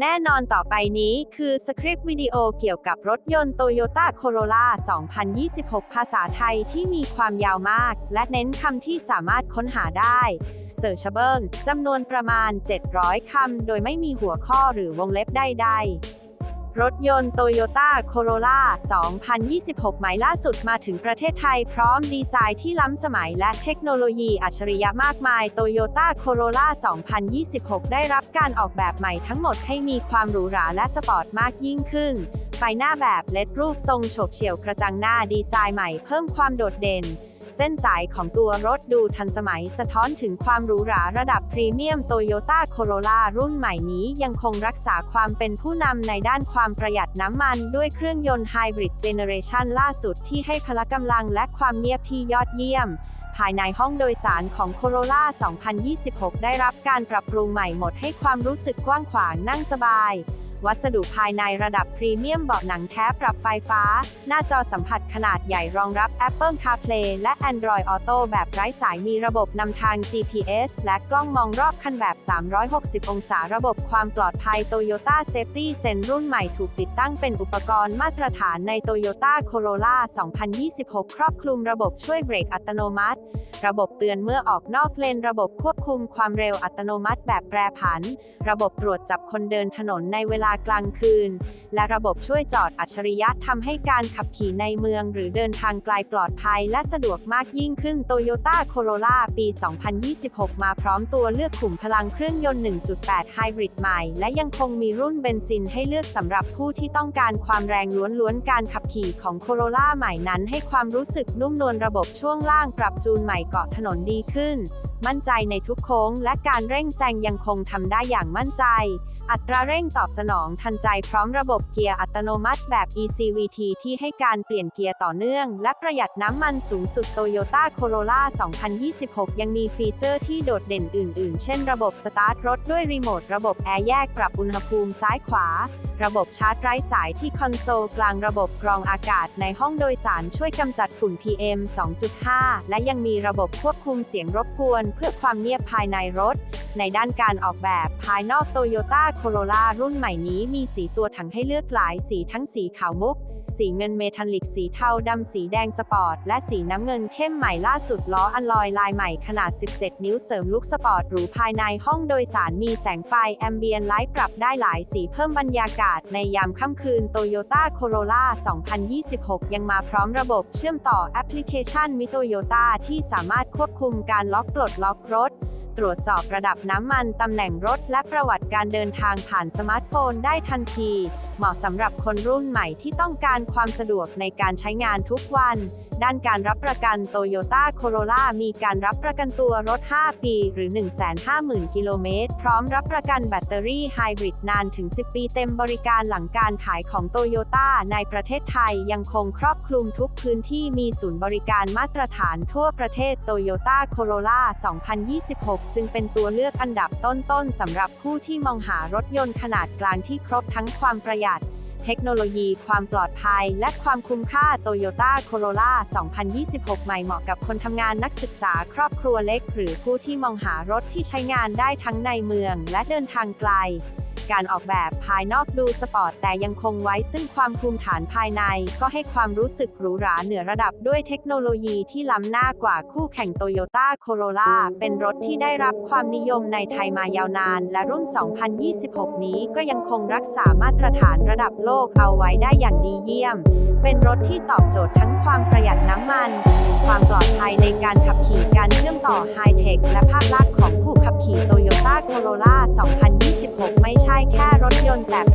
แน่นอนต่อไปนี้คือสคริปต์วิดีโอเกี่ยวกับรถยนต์ Toyota Corolla 2026 ภาษาไทยที่มีความยาวมาก และเน้นคำที่สามารถค้นหาได้ Searchable จำนวนประมาณ 700 คำ โดยไม่มีหัวข้อหรือวงเล็บใดๆ รถยนต์ Toyota Corolla 2026ใหม่ล่าสุดมาถึงประเทศไทยพร้อมดีไซน์ที่ล้ำสมัยและเทคโนโลยีอัจฉริยะมากมาย Toyota Corolla 2026 ได้รับการออกแบบใหม่ทั้งหมดให้มีความหรูหราและสปอร์ตมากยิ่งขึ้น ไฟหน้าแบบเลดรูปทรงโฉบเฉี่ยวกระจังหน้าดีไซน์ใหม่เพิ่มความโดดเด่น เส้นสายของตัวรถดูทันสมัยสะท้อนถึงความหรูหราระดับพรีเมียม Toyota Corolla รุ่นใหม่นี้ยังคงรักษาความเป็นผู้นำในด้านความประหยัดน้ำมันด้วยเครื่องยนต์ไฮบริดเจเนเรชันล่าสุดที่ให้พละกำลังและความเงียบที่ยอดเยี่ยมภายในห้องโดยสารของ Corolla 2026 ได้รับการปรับปรุงใหม่หมดให้ความรู้สึกกว้างขวางนั่งสบาย วัสดุภายในระดับพรีเมียมเบาะหนังแท้ปรับไฟฟ้า หน้าจอสัมผัสขนาดใหญ่รองรับ Apple CarPlay และ Android Auto แบบไร้สายมีระบบนำทาง GPS และกล้องมองรอบคันแบบ 360 องศาระบบความปลอดภัย Toyota Safety Sense รุ่นใหม่ถูกติดตั้งเป็นอุปกรณ์มาตรฐานใน Toyota Corolla 2026 ครอบคลุมระบบช่วยเบรกอัตโนมัติ ระบบเตือนเมื่อออกนอกเลนระบบควบคุมความเร็วอัตโนมัติแบบแปรผัน ระบบตรวจจับคนเดินถนนในเวลาากลางคืน และระบบช่วยจอดอัจฉริยะทำให้การขับขี่ในเมืองหรือเดินทางไกลปลอดภัยและสะดวกมากยิ่งขึ้น Toyota Corolla ปี 2026 มาพร้อมตัวเลือกขุมพลังเครื่องยนต์ 1.8 ไฮบริดใหม่ และยังคงมีรุ่นเบนซินให้เลือกสำหรับผู้ที่ต้องการความแรงล้วนๆ การขับขี่ของ Corolla ใหม่นั้น ให้ความรู้สึกนุ่มนวลระบบช่วงล่างปรับจูนใหม่เกาะถนนดีขึ้น มั่นใจในทุกโค้งและการเร่งแซงยังคงทำได้อย่างมั่นใจ อัตราเร่งตอบสนองทันใจพร้อมระบบเกียร์อัตโนมัติแบบ ECVT ที่ให้การเปลี่ยนเกียร์ต่อเนื่อง และประหยัดน้ำมันสูงสุด Toyota Corolla 2026 ยังมีฟีเจอร์ที่โดดเด่นอื่น ๆ เช่นระบบสตาร์ทรถด้วยรีโมท ระบบแอร์แยกปรับอุณหภูมิซ้ายขวา ระบบชาร์จไร้สายที่คอนโซลกลางระบบกรองอากาศในห้องโดยสารช่วยกำจัดฝุ่น PM 2.5 และยังมีระบบควบคุมเสียงรบกวน เพื่อความเงียบภายในรถ ในด้านการออกแบบภายนอก Toyota Corolla รุ่นใหม่นี้มีสีตัวถังให้เลือกหลายสีทั้งสีขาวมุก สีเงินเมทัลลิกสีเทาดำสีแดงสปอร์ต และสีน้ำเงินเข้มใหม่ล่าสุดล้ออัลลอยลายใหม่ขนาด 17 นิ้วเสริมลุคสปอร์ตหรูภายในห้องโดยสารมีแสงไฟแอมเบียนไลท์ปรับได้หลายสีเพิ่มบรรยากาศในยามค่ำคืน Toyota Corolla 2026 ยังมาพร้อมระบบเชื่อมต่อแอปพลิเคชันมิ Toyota ที่สามารถควบคุมการล็อกปลดล็อกรถ ตรวจสอบระดับน้ำมัน ตำแหน่งรถ และประวัติการเดินทางผ่านสมาร์ทโฟนได้ทันที เหมาะสำหรับคนรุ่นใหม่ที่ต้องการความสะดวกในการใช้งานทุกวัน ด้านการรับประกัน Toyota Corolla มีการรับประกันตัวรถ 5 ปี หรือ 150,000 กิโลเมตร พร้อมรับประกันแบตเตอรี่ไฮบริดนานถึง 10 ปีเต็มบริการหลังการขายของ Toyota ในประเทศไทยยังคงครอบคลุมทุกพื้นที่มีศูนย์บริการมาตรฐานทั่วประเทศ Toyota Corolla 2026 จึงเป็นตัวเลือกอันดับต้นๆสำหรับผู้ที่มองหารถยนต์ขนาดกลางที่ครบทั้งความประหยัด เทคโนโลยี ความปลอดภัย และความคุ้มค่า Toyota Corolla 2026 ใหม่เหมาะกับคนทำงานนักศึกษาครอบครัวเล็ก หรือผู้ที่มองหารถที่ใช้งานได้ทั้งในเมืองและเดินทางไกล การออกแบบภายนอกดูสปอร์ตแต่ยังคงไว้ซึ่งความภูมิฐานภายใน ก็ให้ความรู้สึกหรูหราเหนือระดับด้วยเทคโนโลยีที่ล้ำหน้ากว่าคู่แข่ง Toyota Corolla เป็นรถที่ได้รับความนิยมในไทยมายาวนาน และรุ่น 2026 นี้ก็ยังคงรักษามาตรฐานระดับโลกเอาไว้ได้อย่างดีเยี่ยม เป็นรถที่ตอบโจทย์ทั้งความประหยัดน้ำมัน ความปลอดภัยในการขับขี่การเชื่อมต่อไฮเทคและภาพลักษณ์ ขี่โตโยต้าโคโรล่า 2026 ไม่ใช่แค่รถยนต์แบบ